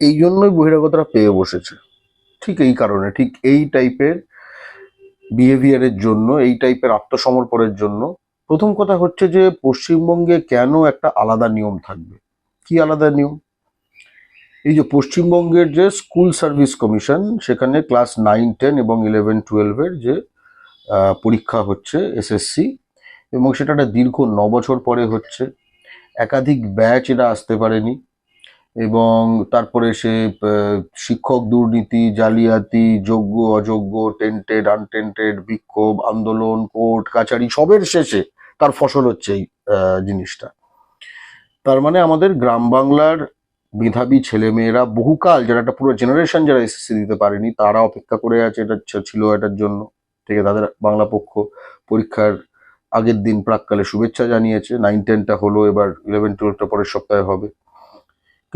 এই জন্যই বহিরাগতরা পেয়ে বসেছে। ঠিক এই কারণে, ঠিক এই টাইপের বিহেভিয়ারের জন্য, এই টাইপের আত্মসমর্পণের জন্য প্রথম কথা হচ্ছে যে, পশ্চিমবঙ্গে কেন একটা আলাদা নিয়ম থাকবে? কি আলাদা নিয়ম? এই যে পশ্চিমবঙ্গের যে স্কুল সার্ভিস কমিশন সেখানে ক্লাস নাইন টেন এবং ইলেভেন টুয়েলভের যে পরীক্ষা হচ্ছে এসএসসি এবং সেটা একটা দীর্ঘ ন বছর পরে হচ্ছে। একাধিক ব্যাচ এরা আসতে পারেনি। এবং তারপরে সে শিক্ষক দুর্নীতি, জালিয়াতি, যোগ্য, অযোগ্য টেন্টেড আনটেন্টেড বিক্ষোভ, আন্দোলন, কোর্ট, কাছারি, সবের শেষে তার ফসল হচ্ছে এই জিনিসটা। তার মানে আমাদের গ্রাম বাংলার মেধাবী ছেলেমেয়েরা বহুকাল যারা একটা পুরো জেনারেশন যারা এসএসসি দিতে পারেনি, তারা অপেক্ষা করে আছে এটা ছিল এটার জন্য আছে তাদের বাংলা পক্ষ পরীক্ষার আগের দিন প্রাককালে শুভেচ্ছা জানিয়েছে। নাইন টেনটা হলো, এবার ইলেভেন টুয়েলভটা পরের সপ্তাহে হবে।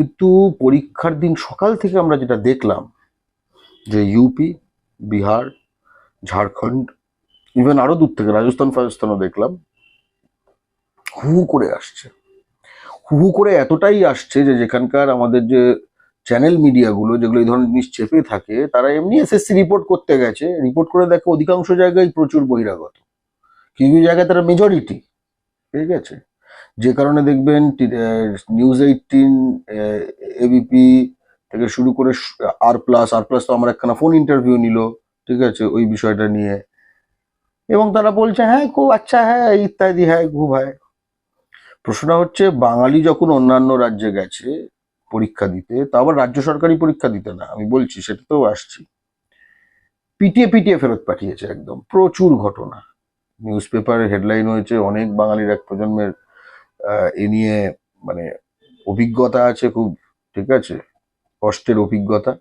কিন্তু পরীক্ষার দিন সকাল থেকে আমরা যেটা দেখলাম, যে ইউপি বিহার, ঝাড়খণ্ড ইভেন আরও দূর থেকে রাজস্থান, ফাজস্থানও দেখলাম, হু করে আসছে। হু হু করে এতটাই আসছে যে যেখানকার আমাদের যে চ্যানেল মিডিয়াগুলো যেগুলো এই ধরনের জিনিস চেপে থাকে, তারা এমনি এসএসসি রিপোর্ট করতে গেছে। রিপোর্ট করে দেখে অধিকাংশ জায়গায় প্রচুর বহিরাগত। কিছু জায়গায় তারা মেজরিটি ঠিক আছে? যে কারণে দেখবেন নিউজ এইটিন এবিপি থেকে শুরু করে আর প্লাস আর প্লাস তো আমার একখানা ফোন ইন্টারভিউ নিল, ঠিক আছে, ওই বিষয়টা নিয়ে। এবং তারা বলছে হ্যাঁ খুব আচ্ছা হ্যাঁ ইত্যাদি হ্যাঁ খুব হ্যাঁ। প্রশ্নটা হচ্ছে, বাঙালি যখন অন্যান্য রাজ্যে গেছে পরীক্ষা দিতে, তা আবার রাজ্য সরকারি পরীক্ষা দিতে না, আমি বলছি সেটাতেও আসছি। পিটিয়ে পিটিয়ে ফেরত পাঠিয়েছে একদম, প্রচুর ঘটনা। নিউজ পেপারে হেডলাইন হয়েছে, অনেক বাঙালির এক প্রজন্মের এ নিয়ে মানে অভিজ্ঞতা আছে খুব ঠিক আছে? কষ্টের অভিজ্ঞতা।